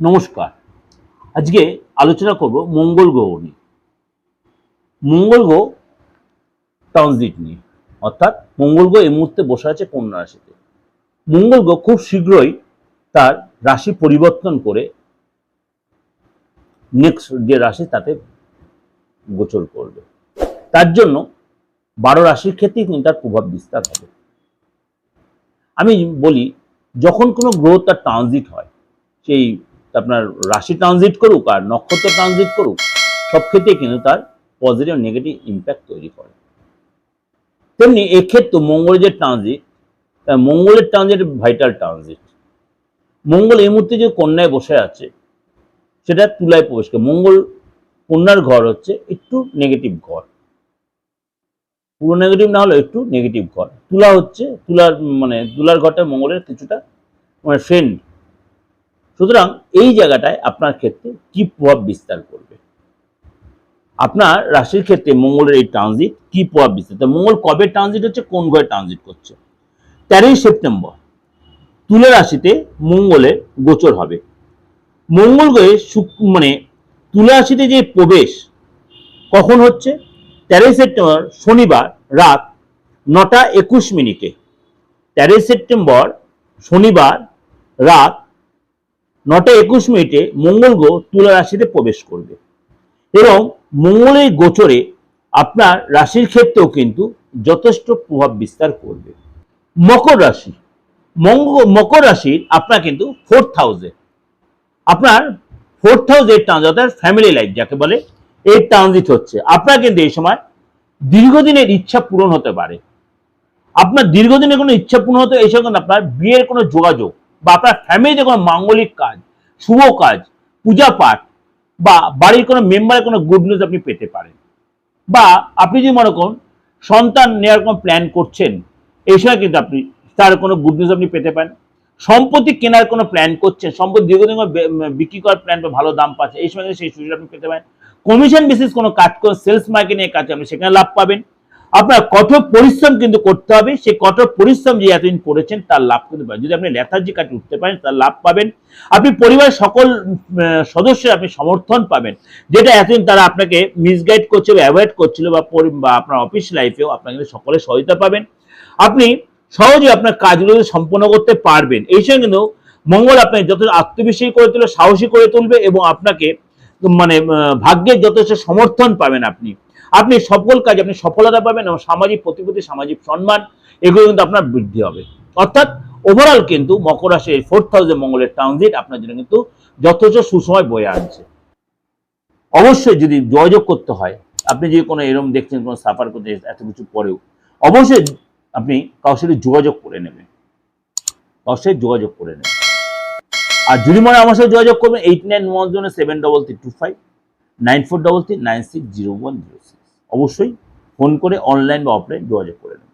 নমস্কার। আজকে আলোচনা করব মঙ্গল গ্রহ নিয়ে। মঙ্গল গ্রহ ট্রানজিট নিয়ে, অর্থাৎ মঙ্গল গ্রহ এই মুহূর্তে বসে আছে কন্যা রাশিতে। মঙ্গল গ্রহ খুব শীঘ্রই তার রাশি পরিবর্তন করে নেক্সট যে রাশি তাতে গোচর করবে। তার জন্য বারো রাশির ক্ষেত্রেই কিন্তু তার প্রভাব বিস্তার হবে। আমি বলি, যখন কোনো গ্রহ তার ট্রানজিট হয়, সেই আপনার রাশি ট্রানজিট করুক আর নক্ষত্র ট্রানজিট করুক, সব ক্ষেত্রেই কিন্তু তার পজিটিভ নেগেটিভ ইম্প্যাক্ট তৈরি করে। তেমনি এক্ষেত্রে মঙ্গলের যে ট্রানজিট মঙ্গলের ট্রানজিট ভাইটাল ট্রানজিট মঙ্গল এই মুহূর্তে যে কন্যায় বসে আছে, সেটা তুলায় প্রবেশ করে। মঙ্গল কন্যার ঘর হচ্ছে একটু নেগেটিভ ঘর। পুরো নেগেটিভ না হলেও একটু নেগেটিভ ঘর। তুলা হচ্ছে, তুলার মানে তুলার ঘরটা মঙ্গলের কিছুটা মানে ফ্রেন্ড সুতরাং এই জায়গাটায় আপনার ক্ষেত্রে কি প্রভাব বিস্তার করবে? আপনার রাশির ক্ষেত্রে মঙ্গলের এই ট্রানজিট কি প্রভাব বিস্তার? মঙ্গল কবে ট্রানজিট হচ্ছে? কোন ঘরে ট্রানজিট করছে? তেরোই সেপ্টেম্বর, তুলা রাশিতে মঙ্গলের গোচর হবে। মঙ্গল গ্রহে মানে তুলা রাশিতে যে প্রবেশ কখন হচ্ছে? তেরোই সেপ্টেম্বর শনিবার রাত নটা একুশ মিনিটে। তেরোই সেপ্টেম্বর শনিবার রাত নটা একুশ মিনিটে মঙ্গল গ্রহ তুলা রাশিতে প্রবেশ করবে। এবং মঙ্গলের গোচরে আপনার রাশির ক্ষেত্রেও কিন্তু যথেষ্ট প্রভাব বিস্তার করবে। মকর রাশি। মকর রাশির আপনার কিন্তু ফোর্থ হাউসে আপনার ফোর্থ হাউসের ট্রানজিট ফ্যামিলি লাইফ যাকে বলে, এই ট্রানজিট হচ্ছে। আপনার কিন্তু এই সময় দীর্ঘদিনের ইচ্ছা পূরণ হতে পারে। আপনার দীর্ঘদিনের কোনো ইচ্ছা পূরণ হতে, এই সঙ্গে আপনার বিয়ের কোনো যোগাযোগ বা আপনার ফ্যামিলিতে কোনো মাঙ্গলিক কাজ, শুভ কাজ, পূজা পাঠ বা বাড়ির কোনো মেম্বারের কোনো গুড নিউজ আপনি পেতে পারেন। বা আপনি যদি মনে করুন সন্তান নেওয়ার কোনো প্ল্যান করছেন, এই সময় কিন্তু আপনি তার কোনো গুড নিউজ আপনি পেতে পারেন। সম্পত্তি কেনার কোনো প্ল্যান করছেন, সম্পত্তি দীর্ঘদিন বিক্রি করার প্ল্যান বা ভালো দাম পাচ্ছে, এই সময় সেই সুযোগ আপনি পেতে পারেন। কমিশন বেসিস কোনো কাজ করে সেলস মার্কেটিং এর কাজ আপনি সেখানে লাভ পাবেন। আপনার কঠোর পরিশ্রম কিন্তু করতে হবে। সেই কঠোর পরিশ্রম যে এতদিন করেছেন, তার লাভ কিন্তু পাবেন। যদি আপনি লেথার্জি কাটে উঠতে পারেন, তার লাভ পাবেন। আপনি পরিবারের সকল সদস্যের আপনি সমর্থন পাবেন। যেটা এতদিন তারা আপনাকে মিসগাইড করছিল অ্যাভয়েড করছিল বা আপনার অফিস লাইফেও আপনার কিন্তু সকলের সহায়তা পাবেন। আপনি সহজে আপনার কাজগুলো সম্পন্ন করতে পারবেন। এই সঙ্গে কিন্তু মঙ্গল আপনাকে যথেষ্ট আত্মবিশ্বাসী করে তুলবে, সাহসী করে তুলবে এবং আপনাকে মানে ভাগ্যের যথেষ্ট সমর্থন পাবেন আপনি। আপনি সকল কাজ, আপনি সফলতা পাবেন এবং সামাজিক প্রতিপত্তি, সামাজিক সম্মান, এগুলো কিন্তু আপনার বৃদ্ধি হবে। অর্থাৎ ওভারঅল কিন্তু মকর রাশির ফোর্থ হাউসে মঙ্গলের ট্রানজিট আপনার জন্য কিন্তু যথেষ্ট সুসময় বয়ে আনছে। অবশ্যই যদি যোগাযোগ করতে হয়, আপনি যদি কোনো এরকম দেখছেন, কোনো সাফার করতে এত কিছু পরেও অবশ্যই আপনি কারোর সাথে যোগাযোগ করে নেবেন। কারোর সাথে যোগাযোগ করে নেবেন। আর যদি মনে আমার সাথে যোগাযোগ করবেন এইট নাইন ওয়ান জন্য seven double three two five nine four double three nine six zero one zero six অবশ্যই ফোন করে অনলাইন বা অফলাইন যোগাযোগ করে নেবেন।